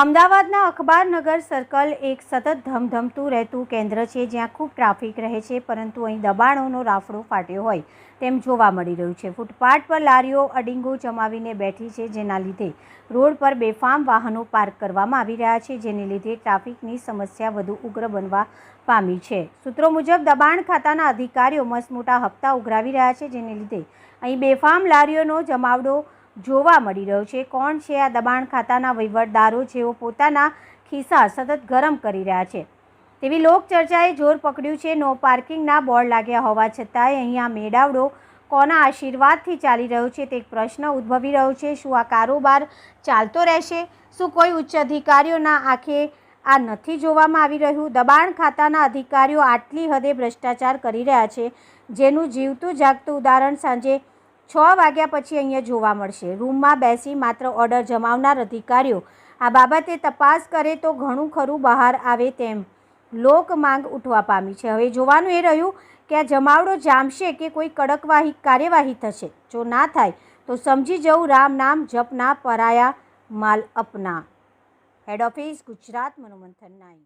અમદાવાદના અખબારનગર સર્કલ એક સતત ધમધમતું રહેતું કેન્દ્ર છે, જ્યાં ખૂબ ટ્રાફિક રહે છે, પરંતુ અહીં દબાણોનો રાફડો ફાટ્યો હોય તેમ જોવા મળી રહ્યું છે. ફૂટપાથ પર લારીઓ અડીંગો જમાવીને બેઠી છે, જેના લીધે રોડ પર બેફામ વાહનો પાર્ક કરવામાં આવી રહ્યા છે, જેને લીધે ટ્રાફિકની સમસ્યા વધુ ઉગ્ર બનવા પામી છે. સૂત્રો મુજબ, દબાણ ખાતાના અધિકારીઓ મસમોટા હપ્તા ઉઘરાવી રહ્યા છે, જેને લીધે અહીં બેફામ લારીઓનો જમાવડો જોવા મળી રહ્યો છે. કોણ છે આ દબાણ ખાતાના વહીવટદારો જેઓ પોતાના ખિસ્સા સતત ગરમ કરી રહ્યા છે? તેવી લોકચર્ચાએ જોર પકડ્યું છે. નો પાર્કિંગના બોર્ડ લાગ્યા હોવા છતાંય અહીંયા મેળાવડો કોના આશીર્વાદથી ચાલી રહ્યો છે તે એક પ્રશ્ન ઉદ્ભવી રહ્યો છે. શું આ કારોબાર ચાલતો રહેશે? શું કોઈ ઉચ્ચ અધિકારીઓના આંખે આ નથી જોવામાં આવી રહ્યું? દબાણ ખાતાના અધિકારીઓ આટલી હદે ભ્રષ્ટાચાર કરી રહ્યા છે. જેનું જીવતું જાગતું ઉદાહરણ સાંજે છ વાગ્યા પછી અહીંયા જોવા મળશે. રૂમમાં બેસી માત્ર ઓર્ડર જમાવનાર અધિકારીઓ. આ બાબતે તપાસ કરે તો ઘણું ખરું બહાર આવે તેમ લોક માંગ ઉઠવા પામી છે. હવે જોવાનું એ રહ્યું કે આ જમાવડો જામશે કે કોઈ કડકવાહી કાર્યવાહી થશે? જો ના થાય, તો સમજી જવું રામ નામ જપના પરાયા માલ અપના. હેડ ઓફિસ ગુજરાત, મનોમંથન નાઈ